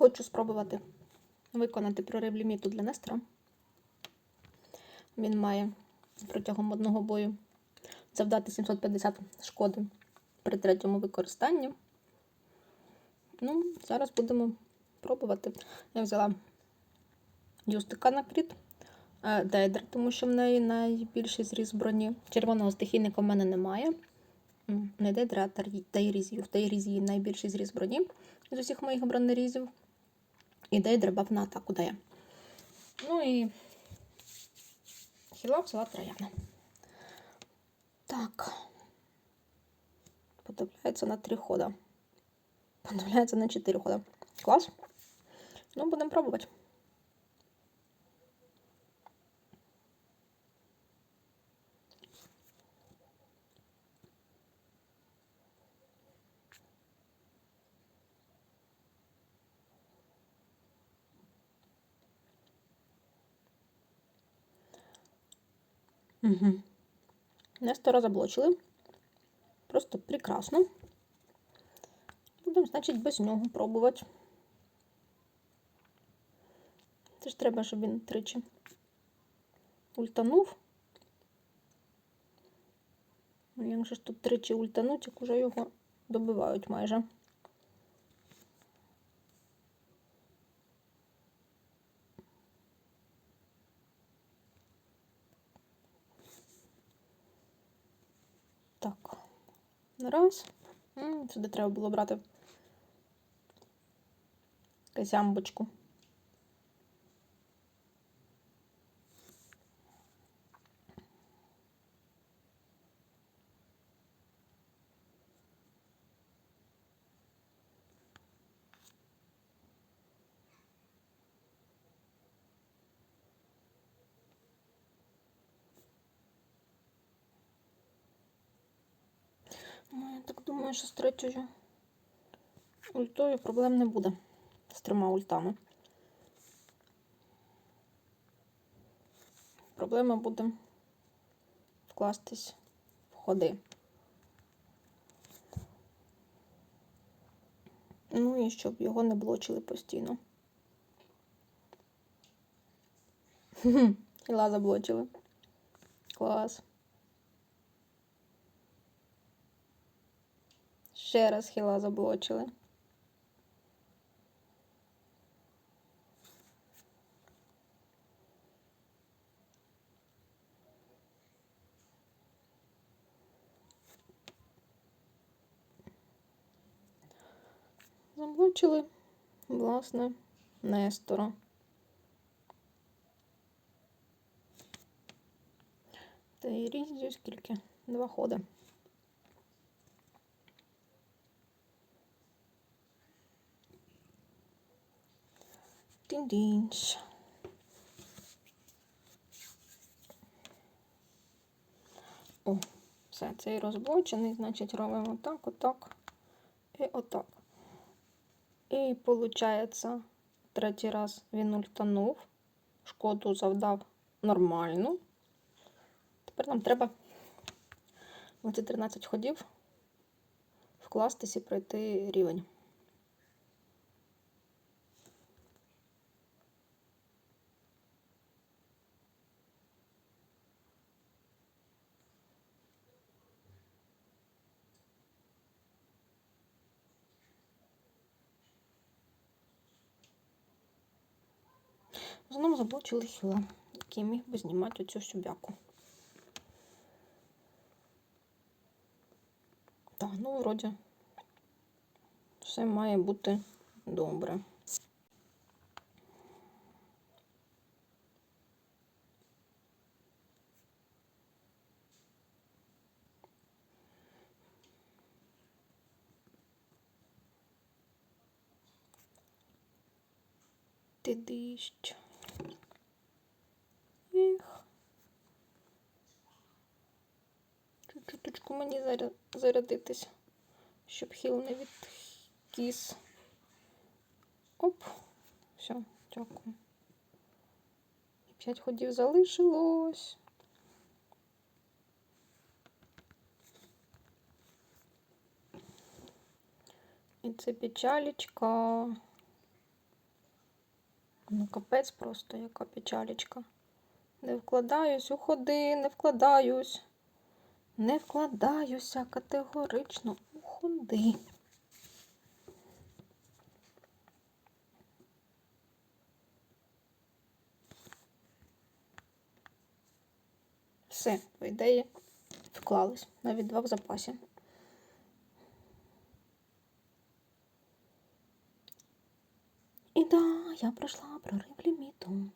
Хочу спробувати виконати прорив ліміту для Нестора. Він має протягом одного бою завдати 750 шкоди при третьому використанні. Ну, зараз будемо пробувати. Я взяла юстика на кріт, е, Дейдр, тому що в неї найбільший зріз броні. Червоного стихійника в мене немає. Не Дейдра, а Тайрізію. В Тайрізії найбільший зріз броні з усіх моїх бронерізів. І Дейдр баф на атаку дає. Ну і хіла взяла трояна. Так. Подивляється на три хода. Подивляється на чотири хода. Клас. Ну, будемо пробувати. Угу. Нестора заблочили. Просто прекрасно. Будемо, значить, без нього пробувати. Це ж треба, щоб він тричі ультанув. Ну, Як же ж тут тричі ультануть, як уже його добивають майже. Так. Раз. М, Сюди треба було брати. Ну, так думаю, що з третьою ультою проблем не буде. З трьома ультами. Проблема буде вкластись в ходи. Ну і щоб його не блочили постійно. Хіла заблочили. Клас. Ще раз хіла заблочили. Заблочили, власне, Нестора. Та і різні скільки? Два ходи. Тіндінч. О, все, цей розблочений, значить, робимо так, отак і отак. І виходить, третій раз він ультанув, шкоду завдав нормальну. Тепер нам треба в ці 13 ходів вкластись і пройти рівень. Знову заблочили хіла, який міг би знімати оцю сюбяку. Так, ну, вроді, все має бути добре. Ти дищ. Ех. Чуть-чуточку мені заря- зарядитись, щоб хіл не відкіс. Оп, все, дякую. П'ять ходів залишилось. І це печалечка. Ну, капець просто, яка печалечка. Не вкладаюсь, уходи, не вкладаюсь. Не вкладаюся категорично. Уходи. Все, по ідеї, вклались. Навіть два в запасі. І да, я пройшла прорив ліміту.